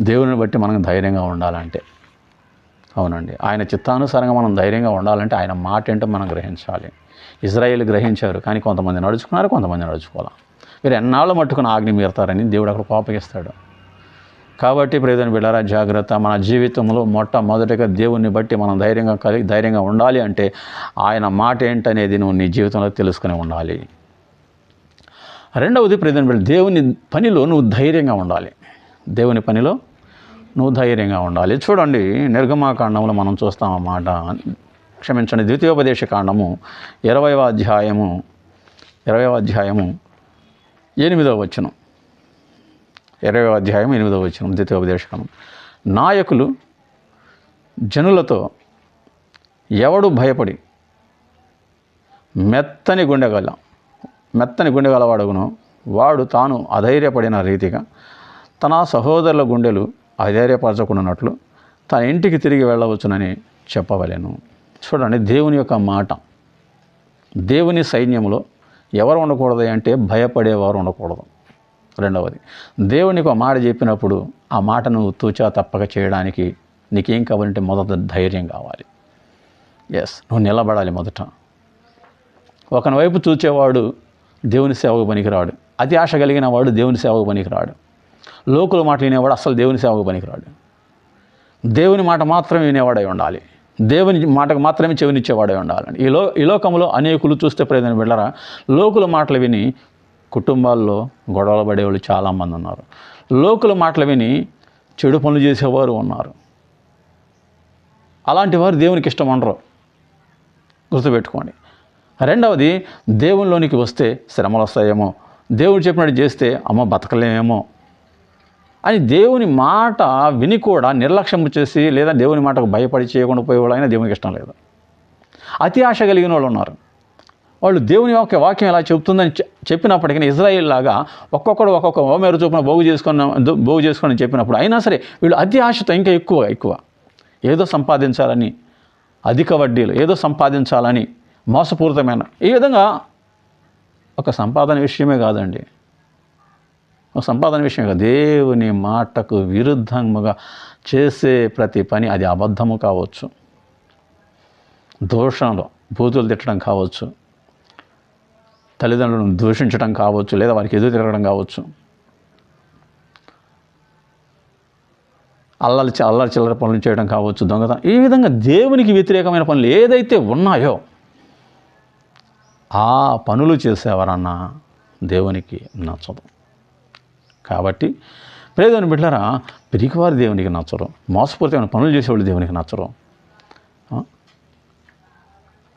దేవుని బట్టి మనం ధైర్యంగా ఉండాలంటే. అవునండి. ఆయన చిత్తానుసారంగా మనం ధైర్యంగా ఉండాలంటే ఆయన మాట ఏంటో మనం గ్రహించాలి. ఇజ్రాయేల్ గ్రహించారు కానీ కొంతమంది నడుచుకున్నారు కొంతమంది నడుచుకోవాలి? మీరు ఎన్నాళ్ళు మట్టుకుని ఆగ్ని మీరుతారని దేవుడు అక్కడ కోపగిస్తాడు. కాబట్టి ప్రేదని బిళ్ళారా జాగ్రత్త. మన జీవితంలో మొట్టమొదటిగా దేవుణ్ణి బట్టి మనం ధైర్యంగా కలిగి ధైర్యంగా ఉండాలి అంటే ఆయన మాట ఏంటనేది నువ్వు నీ జీవితంలో తెలుసుకుని ఉండాలి. రెండవది ప్రేదని బిళ్ళ దేవుని పనిలో నువ్వు ధైర్యంగా ఉండాలి. దేవుని పనిలో నువ్వు ధైర్యంగా ఉండాలి. చూడండి నిర్గమాకాండంలో మనం చూస్తాం అన్నమాట క్షమించండి ద్వితీయోపదేశ కాండము ఇరవైవ అధ్యాయము ఇరవైవ అధ్యాయము ఎనిమిదవ వచనం. ఇరవై అధ్యాయం ఎనిమిదవ వచనం ద్వితీయోపదేశకం నాయకులు జనులతో ఎవడు భయపడి మెత్తని గుండెగల మెత్తని గుండెగల వాడుగును వాడు తాను అధైర్యపడిన రీతిగా తన సహోదరుల గుండెలు అధైర్యపరచకున్నట్లు తన ఇంటికి తిరిగి వెళ్ళవచ్చునని చెప్పవలేను. చూడండి దేవుని యొక్క మాట. దేవుని సైన్యంలో ఎవరు ఉండకూడదు అంటే భయపడేవారు ఉండకూడదు. రెండవది దేవునికి ఒక మాట చెప్పినప్పుడు ఆ మాటను తూచా తప్పక చేయడానికి నీకేం కావాలంటే మొదట ధైర్యం కావాలి. ఎస్ నువ్వు నిలబడాలి మొదట. ఒకని వైపు చూచేవాడు దేవుని సేవకు పనికిరాడు. అతి ఆశ కలిగిన వాడు దేవుని సేవకు పనికిరాడు. లోకుల మాట వినేవాడు అసలు దేవుని సేవకు పనికిరాడు. దేవుని మాట మాత్రమే వినేవాడై ఉండాలి. దేవుని మాటకు మాత్రమే చెవినిచ్చేవాడై ఉండాలని ఈ లో ఈ లోకంలో అనేకులు చూస్తే ప్రయోజనం వెళ్ళరా లోకుల మాటలు విని కుటుంబాల్లో గొడవలు పడేవాళ్ళు చాలామంది ఉన్నారు. లోకుల మాటలు విని చెడు పనులు చేసేవారు ఉన్నారు. అలాంటి వారు దేవునికి ఇష్టం అనరు గుర్తుపెట్టుకోండి. రెండవది దేవునిలోనికి వస్తే శ్రమలు వస్తాయేమో. దేవుడు చెప్పినట్టు చేస్తే అమ్మ బతకలేమేమో. అని దేవుని మాట విని కూడా నిర్లక్ష్యం చేసి లేదా దేవుని మాటకు భయపడి చేయకుండా పోయేవాళ్ళు అయినా దేవునికి ఇష్టం లేదు. అతి ఆశ కలిగిన వాళ్ళు ఉన్నారు. వాళ్ళు దేవుని యొక్క వాక్యం ఎలా చెప్తుందని చెప్పినప్పటికీ ఇజ్రాయిల్ లాగా ఒక్కొక్కడు ఒక్కొక్క ఓమేరు చూపున బోగు చేసుకున్న బోగు చేసుకుని చెప్పినప్పుడు అయినా సరే వీళ్ళు అతి ఆశతో ఇంకా ఎక్కువ ఎక్కువ. ఏదో సంపాదించాలని అధిక వడ్డీలు ఏదో సంపాదించాలని మోసపూరితమైన. ఈ విధంగా ఒక సంపాదన విషయమే కాదండి. సంపాదన విషయం దేవుని మాటకు విరుద్ధముగా చేసే ప్రతి పని అది అబద్ధము కావచ్చు. దోషంలో బూతులు తిట్టడం కావచ్చు. తల్లిదండ్రులను దూషించడం కావచ్చు లేదా వారికి ఎదురు తిరగడం కావచ్చు. అల్లరి చి- అల్లరి చిల్లర పనులు చేయడం కావచ్చు దొంగతనం. ఈ విధంగా దేవునికి వ్యతిరేకమైన పనులు ఏదైతే ఉన్నాయో ఆ పనులు చేసేవారన్నా దేవునికి నచ్చదు. కాబట్టి ప్రేదని బిడ్డరా పిరికివారు దేవునికి నచ్చరు మోసపూరితమైన పనులు చేసేవాళ్ళు దేవునికి నచ్చరు.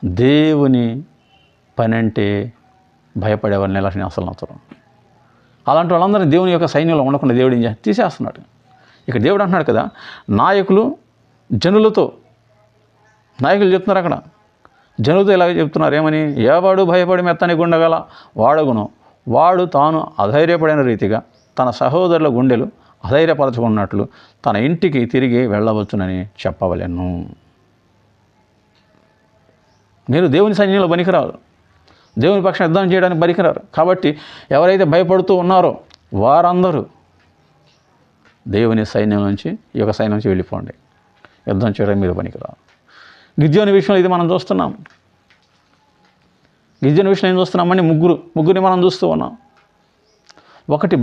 దేవుని పని అంటే భయపడే వాళ్ళని ఎలా అసలు నచ్చరు. అలాంటి వాళ్ళందరినీ దేవుని యొక్క సైన్యంలో ఉండకుండా దేవుడు ఏం చేసి తీసేస్తున్నాడు. ఇక దేవుడు అంటున్నాడు కదా నాయకులు జనులతో నాయకులు చెప్తున్నారు అక్కడ. జనులతో ఇలాగ చెప్తున్నారు ఏమని? ఏవాడు భయపడి మెత్తని గుండగల వాడగును వాడు తాను అధైర్యపడిన రీతిగా తన సహోదరుల గుండెలు అధైర్యపరచుకున్నట్లు తన ఇంటికి తిరిగి వెళ్ళవచ్చునని చెప్పవలెను. మీరు దేవుని సైన్యంలో పనికిరారు. దేవుని పక్షం యుద్ధం చేయడానికి పనికిరారు. కాబట్టి ఎవరైతే భయపడుతూ ఉన్నారో వారందరూ దేవుని సైన్యం నుంచి ఈ యొక్క సైన్యం నుంచి వెళ్ళిపోండి. యుద్ధం చేయడం మీరు పనికిరారు. గిద్యోని విషయంలో ఇది మనం చూస్తున్నాం. గిద్యోని విషయంలో ఏం చూస్తున్నామండి ముగ్గురు ముగ్గురిని మనం చూస్తూ ఉన్నాం. ఒకటి